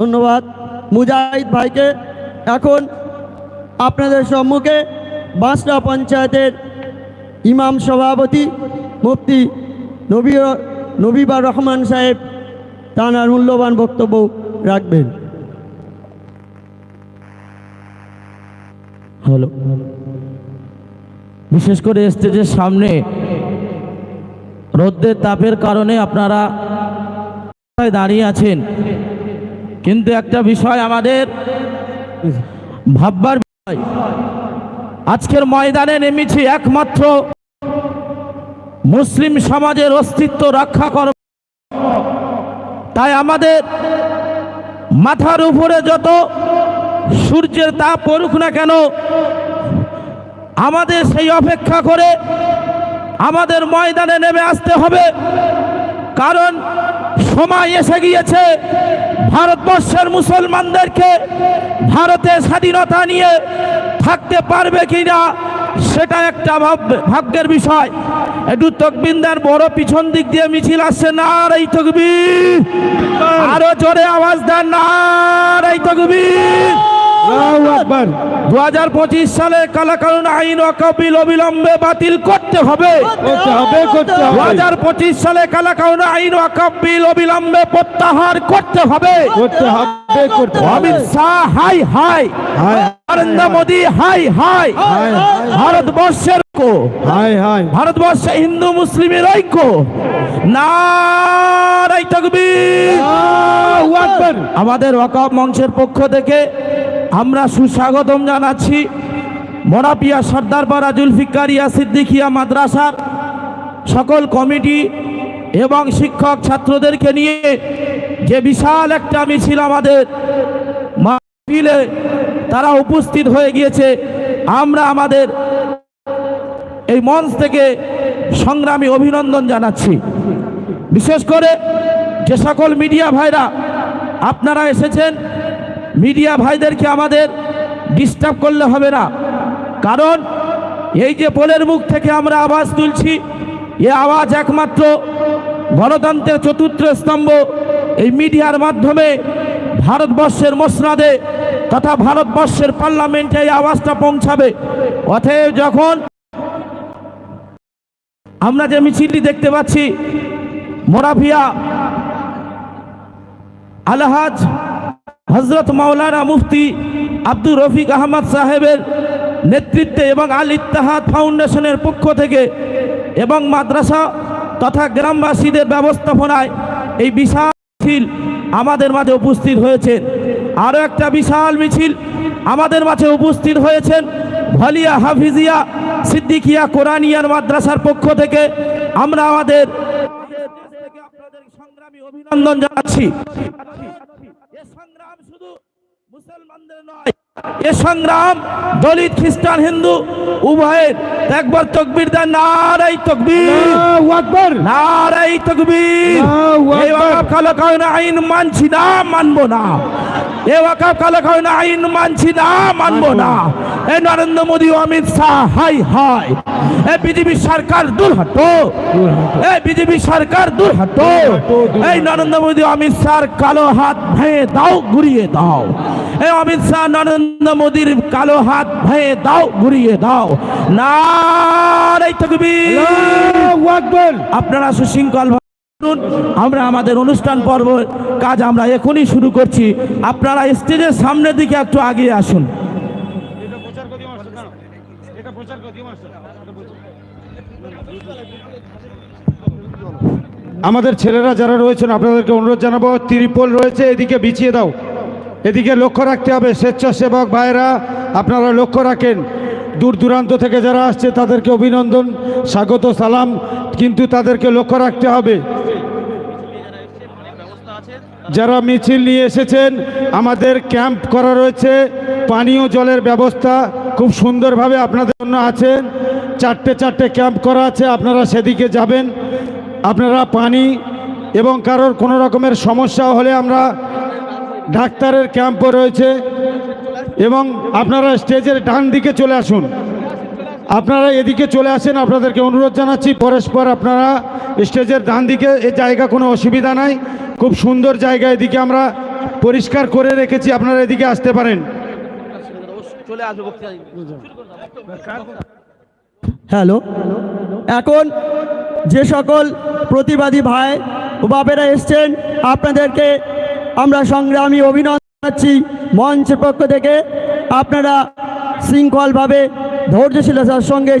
ধন্যবাদ। মুজাহিদ ভাইকে এখন আপনাদের সম্মুখে বাঁশরা পঞ্চায়েতের ইমাম সভাপতি মুফতি নবী নবীবার রহমান সাহেব তাঁর মূল্যবান বক্তব্য রাখবেন। হ্যালো। বিশেষ করে স্টেজের সামনে রোদ্রের তাপের কারণে আপনারা দাঁড়িয়ে আছেন? কিন্তু একটা বিষয় আমাদের ভাববার বিষয়। আজকের ময়দানে নেমেছি একমাত্র মুসলিম সমাজের অস্তিত্ব রক্ষা কর। তাই আমাদের মাথার উপরে যত সূর্যের তাপ পড়ুক না কেন, আমাদের সেই অপেক্ষা করে আমাদের ময়দানে নেমে আসতে হবে। কারণ সময় এসে গিয়েছে। ভারতবর্ষের মুসলমানদেরকে ভারতে স্বাধীনতা নিয়ে থাকতে পারবে কি না সেটা একটা ভাগ্যের বিষয়। একটু তকবিন্দার বড় পিছন দিক দিয়ে মিছিল আসছে না এই তকবির। আরও জোরে আওয়াজ দেন না এই তকবির। দু হাজার পঁচিশ সালে কালাকানুন আইন অকাবিল অবিলম্বে বাতিল করতে হবে। করতে হবে করতে দু হাজার পঁচিশ সালে কালাকানুন আইন অকাবিল অবিলম্বে প্রত্যাহার করতে হবে। করতে হবে অমিত শাহ হাই হাই। নরেন্দ্র মোদী হাই হাই। ভারতবর্ষের ঐক্য। হাই হাই। ভারতবর্ষে হিন্দু মুসলিমের ঐক্য। আকবার। আমাদের ওয়াকাব মঞ্চের পক্ষ থেকে আমরা সুস্বাগতম জানাচ্ছি মরাপিয়া সর্দারপাড়া জুলফিকারিয়া সিদ্দিকিয়া মাদ্রাসার সকল কমিটি এবং শিক্ষক ছাত্রদেরকে নিয়ে যে বিশাল একটা মিছিল আমাদের মাহফিলে তারা উপস্থিত হয়ে গিয়েছে। আমরা আমাদের এই মঞ্চ থেকে সংগ্রামী অভিনন্দন জানাচ্ছি। বিশেষ করে যে সকল মিডিয়া ভাইরা আপনারা এসেছেন মিডিয়া ভাইদেরকে আমাদের ডিস্টার্ব করলে হবে না। কারণ এই যে পোলের মুখ থেকে আমরা আওয়াজ তুলছি, এ আওয়াজ একমাত্র গণতন্ত্রের চতুর্থ স্তম্ভ। এই মিডিয়ার মাধ্যমে ভারতবর্ষের মসনাদে তথা ভারতবর্ষের পার্লামেন্টে এই আওয়াজটা পৌঁছাবে। অতএব যখন আমরা যে মিছিলটি দেখতে পাচ্ছি মোরাফিয়া আলহাজ হজরত মাওলানা মুফতি আব্দুর রফিক আহমদ সাহেবের নেতৃত্বে এবং আল ইত্তাহাদ ফাউন্ডেশনের পক্ষ থেকে এবং মাদ্রাসা তথা গ্রামবাসীদের ব্যবস্থাপনায় এই বিশাল মিছিল আমাদের মাঝে উপস্থিত হয়েছেন। আরও একটা বিশাল মিছিল আমাদের মাঝে উপস্থিত হয়েছেন ভালিয়া হাফিজিয়া সিদ্দিকিয়া কোরআনিয়ার মাদ্রাসার পক্ষ থেকে। আমরা আমাদের অভিনন্দন জানাচ্ছি এ সংগ্রাম শুধু মুসলমানদের নয় এ সংগ্রাম দলিত খ্রিস্টান হিন্দু উভয়ের। একবার তকবির দেন নারাই তকবির। নারাই তকবির। কালো কাউনা আইন মানছি না মানবো না। এ ওয়াকাব কালো কাউনা আইন মানছি না মানবো না। এ নরেন্দ্র মোদী অমিত শাহ হাই হাই। এ বিজেপি সরকার দূর হটো এ বিজেপি সরকার দূর হটো এই নরেন্দ্র মোদী অমিত শাহর কালো হাত ভেঙে দাও ঘুরিয়ে দাও। এ অমিত শাহ নরেন্দ্র মোদীর কালো হাত ভেঙে দাও ঘুরিয়ে দাও। আকবার। আপনারা সুশৃঙ্খল আমরা আমাদের অনুষ্ঠান পর্ব, কাজ আমরা এখনই শুরু করছি। আপনারা স্টেজের সামনের দিকে একটু আগিয়ে আসুন। আমাদের ছেলেরা যারা রয়েছেন, আপনাদেরকে অনুরোধ জানাব, ত্রিপল রয়েছে, এদিকে বিছিয়ে দাও। এদিকে লক্ষ্য রাখতে হবে, স্বেচ্ছাসেবক ভাইরা আপনারা লক্ষ্য রাখেন, দূর দূরান্ত থেকে যারা আসছে, তাদেরকে অভিনন্দন, স্বাগত, সালাম, কিন্তু তাদেরকে লক্ষ্য রাখতে হবে। যারা মিছিল নিয়ে এসেছেন, আমাদের ক্যাম্প করা রয়েছে। পানীয় জলের ব্যবস্থা খুব সুন্দরভাবে আপনাদের জন্য আছেন চারটে চারটে ক্যাম্প করা আছে, আপনারা সেদিকে যাবেন। আপনারা পানি এবং কারোর কোনো রকমের সমস্যা হলে আমরা ডাক্তারের ক্যাম্পও রয়েছে এবং আপনারা স্টেজের ডান দিকে চলে আসুন। আপনারা এদিকে চলে আসেন আপনাদেরকে অনুরোধ জানাচ্ছি পরস্পর আপনারা স্টেজের ডান দিকে এ জায়গা কোনো অসুবিধা নাই। খুব সুন্দর জায়গা এদিকে আমরা পরিষ্কার করে রেখেছি আপনারা এদিকে আসতে পারেন। হ্যালো। এখন যে সকল প্রতিবাদী ভাই ও বাপেরা এসছেন আপনাদেরকে আমরা সংগ্রামী অভিনন্দন জানাচ্ছি মঞ্চের পক্ষ থেকে। আপনারা শৃঙ্খলভাবে ধৈর্যশীলতার সঙ্গে